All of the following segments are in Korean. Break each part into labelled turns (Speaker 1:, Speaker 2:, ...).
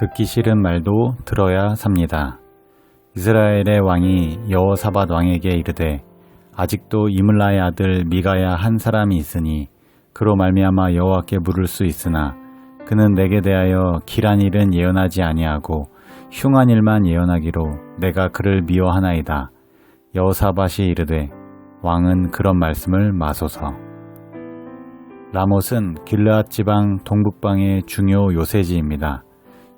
Speaker 1: 듣기 싫은 말도 들어야 삽니다. 이스라엘의 왕이 여호사밧 왕에게 이르되 아직도 이물라의 아들 미가야 한 사람이 있으니 그로 말미암아 여호와께 물을 수 있으나 그는 내게 대하여 길한 일은 예언하지 아니하고 흉한 일만 예언하기로 내가 그를 미워하나이다. 여호사밧이 이르되 왕은 그런 말씀을 마소서. 라못은 길르앗 지방 동북방의 중요 요새지입니다.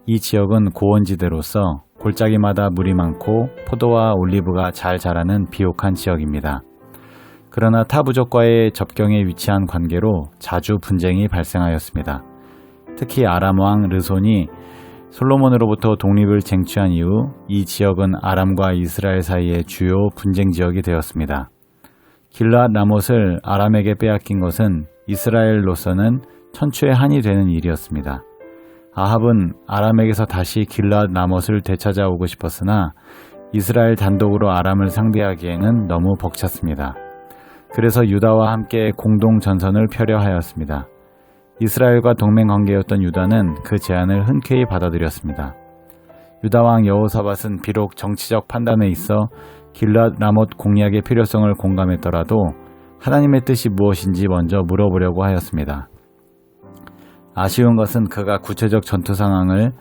Speaker 1: 이 지역은 고원지대로서 골짜기마다 물이 많고 포도와 올리브가 잘 자라는 비옥한 지역입니다. 그러나 타 부족과의 접경에 위치한 관계로 자주 분쟁이 발생하였습니다. 특히 아람 왕 르손이 솔로몬으로부터 독립을 쟁취한 이후 이 지역은 아람과 이스라엘 사이의 주요 분쟁 지역이 되었습니다. 길랏 라못을 아람에게 빼앗긴 것은 이스라엘로서는 천추의 한이 되는 일이었습니다. 아합은 아람에게서 다시 길랏 라못을 되찾아오고 싶었으나 이스라엘 단독으로 아람을 상대하기에는 너무 벅찼습니다. 그래서 유다와 함께 공동 전선을 펴려 하였습니다. 이스라엘과 동맹 관계였던 유다는 그 제안을 흔쾌히 받아들였습니다. 유다 왕 여호사밧은 비록 정치적 판단에 있어 길랏 라못 공략의 필요성을 공감했더라도 하나님의 뜻이 무엇인지 먼저 물어보려고 하였습니다. 아쉬운 것은 그가 구체적 전투 상황을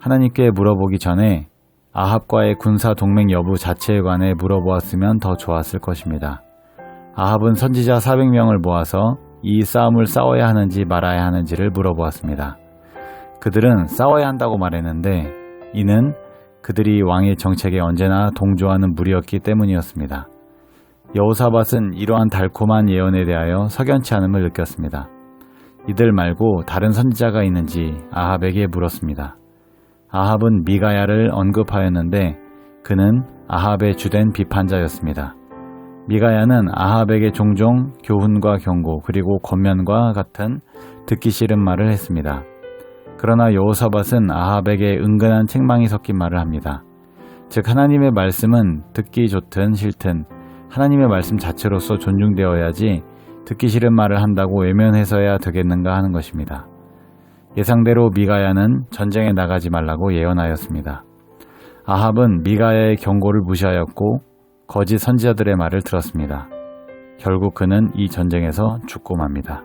Speaker 1: 하나님께 물어보기 전에 아합과의 군사 동맹 여부 자체에 관해 물어보았으면 더 좋았을 것입니다. 아합은 선지자 400명을 모아서 이 싸움을 싸워야 하는지 말아야 하는지를 물어보았습니다. 그들은 싸워야 한다고 말했는데 이는 그들이 왕의 정책에 언제나 동조하는 무리였기 때문이었습니다. 여호사밧은 이러한 달콤한 예언에 대하여 석연치 않음을 느꼈습니다. 이들 말고 다른 선지자가 있는지 아합에게 물었습니다. 아합은 미가야를 언급하였는데 그는 아합의 주된 비판자였습니다. 미가야는 아합에게 종종 교훈과 경고 그리고 권면과 같은 듣기 싫은 말을 했습니다. 그러나 여호사밧은 아합에게 은근한 책망이 섞인 말을 합니다. 즉 하나님의 말씀은 듣기 좋든 싫든 하나님의 말씀 자체로서 존중되어야지 듣기 싫은 말을 한다고 외면해서야 되겠는가 하는 것입니다. 예상대로 미가야는 전쟁에 나가지 말라고 예언하였습니다. 아합은 미가야의 경고를 무시하였고 거짓 선지자들의 말을 들었습니다. 결국 그는 이 전쟁에서 죽고 맙니다.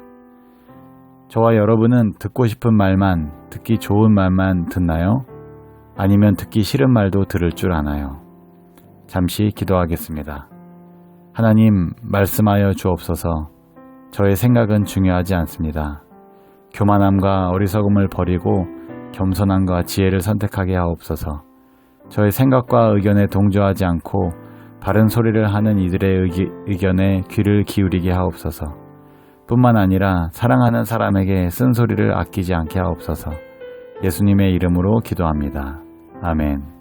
Speaker 1: 저와 여러분은 듣고 싶은 말만, 듣기 좋은 말만 듣나요? 아니면 듣기 싫은 말도 들을 줄 아나요? 잠시 기도하겠습니다. 하나님, 말씀하여 주옵소서. 저의 생각은 중요하지 않습니다. 교만함과 어리석음을 버리고 겸손함과 지혜를 선택하게 하옵소서. 저의 생각과 의견에 동조하지 않고 바른 소리를 하는 이들의 의견에 귀를 기울이게 하옵소서. 뿐만 아니라 사랑하는 사람에게 쓴소리를 아끼지 않게 하옵소서. 예수님의 이름으로 기도합니다. 아멘.